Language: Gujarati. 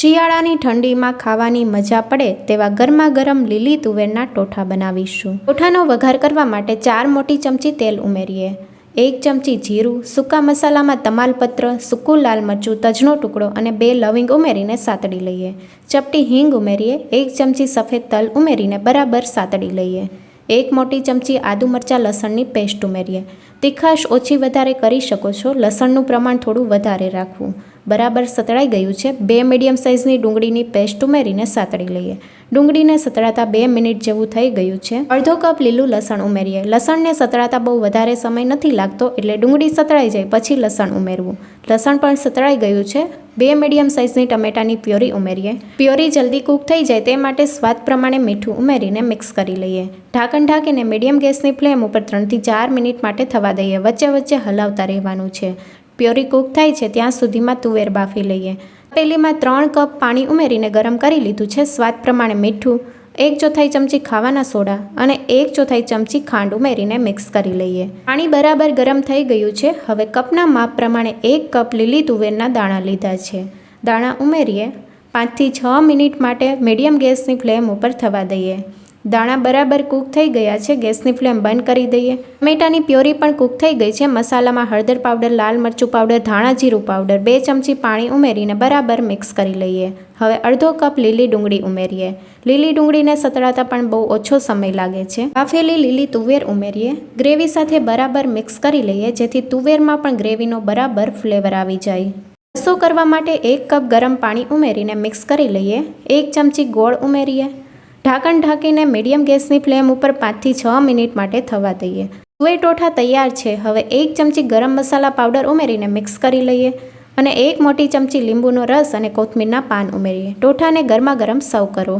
શિયાળાની ઠંડીમાં ખાવાની મજા પડે તેવા ગરમા ગરમ લીલી તુવેરના ટોઠા બનાવીશું. ટોઠાનો વઘાર કરવા માટે ચાર મોટી ચમચી તેલ ઉમેરીએ. એક ચમચી જીરું, સૂકા મસાલામાં તમાલપત્ર, સૂકું લાલ મરચું, તજનો ટુકડો અને બે લવિંગ ઉમેરીને સાતડી લઈએ. ચપટી હિંગ ઉમેરીએ, એક ચમચી સફેદ તલ ઉમેરીને બરાબર સાતડી લઈએ. એક મોટી ચમચી આદુ મરચાં લસણની પેસ્ટ ઉમેરીએ. તીખાશ ઓછી વધારે કરી શકો છો. લસણનું પ્રમાણ થોડું વધારે રાખવું. બરાબર સતળાઈ ગયું છે. બે મીડિયમ સાઇઝની ડુંગળીની પેસ્ટ ઉમેરીને સાતળી લઈએ. ડુંગળીને સતળાતા બે મિનિટ જેવું થઈ ગયું છે. અડધો કપ લીલું લસણ ઉમેરીએ. લસણને સતળાતા બહુ વધારે સમય નથી લાગતો એટલે ડુંગળી સતળાઈ જાય, પછી લસણ ઉમેરવું. લસણ પણ સતળાઈ ગયું છે. બે મીડિયમ સાઇઝની ટમેટાની પ્યોરી ઉમેરીએ. પ્યોરી જલ્દી કૂક થઈ જાય તે માટે સ્વાદ પ્રમાણે મીઠું ઉમેરીને મિક્સ કરી લઈએ. ઢાંકણ ઢાંકીને મીડિયમ ગેસની ફ્લેમ ઉપર ત્રણથી ચાર મિનિટ માટે થવા દઈએ. વચ્ચે વચ્ચે હલાવતા રહેવાનું છે. પ્યોરી કૂક થાય છે ત્યાં સુધીમાં તુવેર બાફી લઈએ. પેલીમાં ત્રણ કપ પાણી ઉમેરીને ગરમ કરી લીધું છે. સ્વાદ પ્રમાણે મીઠું એક ચોથાઈ ચમચી ખાવાના સોડા અને એક ચોથાઈ ચમચી ખાંડ ઉમેરીને મિક્સ કરી લઈએ. પાણી બરાબર ગરમ થઈ ગયું છે. હવે કપના માપ પ્રમાણે એક કપ લીલી તુવેરના દાણા લીધા છે. દાણા ઉમેરીએ. પાંચથી છ મિનિટ માટે મીડિયમ ગેસની ફ્લેમ ઉપર થવા દઈએ. દાણા બરાબર કૂક થઈ ગયા છે, ગેસની ફ્લેમ બંધ કરી દઈએ. ટમેટાની પ્યોરી પણ કૂક થઈ ગઈ છે, મસાલામાં હળદર પાવડર, લાલ મરચું પાવડર, ધાણા જીરું પાવડર, બે ચમચી પાણી ઉમેરીને બરાબર મિક્સ કરી લઈએ. હવે અડધો કપ લીલી ડુંગળી ઉમેરીએ. લીલી ડુંગળીને સતળાતા પણ બહુ ઓછો સમય લાગે છે. બાફેલી લીલી તુવેર ઉમેરીએ. ગ્રેવી સાથે બરાબર મિક્સ કરી લઈએ, જેથી તુવેરમાં પણ ગ્રેવીનો બરાબર ફ્લેવર આવી જાય. રસો કરવા માટે એક કપ ગરમ પાણી ઉમેરીને મિક્સ કરી લઈએ. એક ચમચી ગોળ ઉમેરીએ. ઢાંકણ ઢાંકીને મીડિયમ ગેસની ફ્લેમ ઉપર પાંચથી છ મિનિટ માટે થવા દઈએ. તુવેર ટોઠા તૈયાર છે. હવે એક ચમચી ગરમ મસાલા પાવડર ઉમેરીને મિક્સ કરી લઈએ અને એક મોટી ચમચી લીંબુનો રસ અને કોથમીરના પાન ઉમેરીએ. ટોઠાને ગરમા ગરમ સર્વ કરો.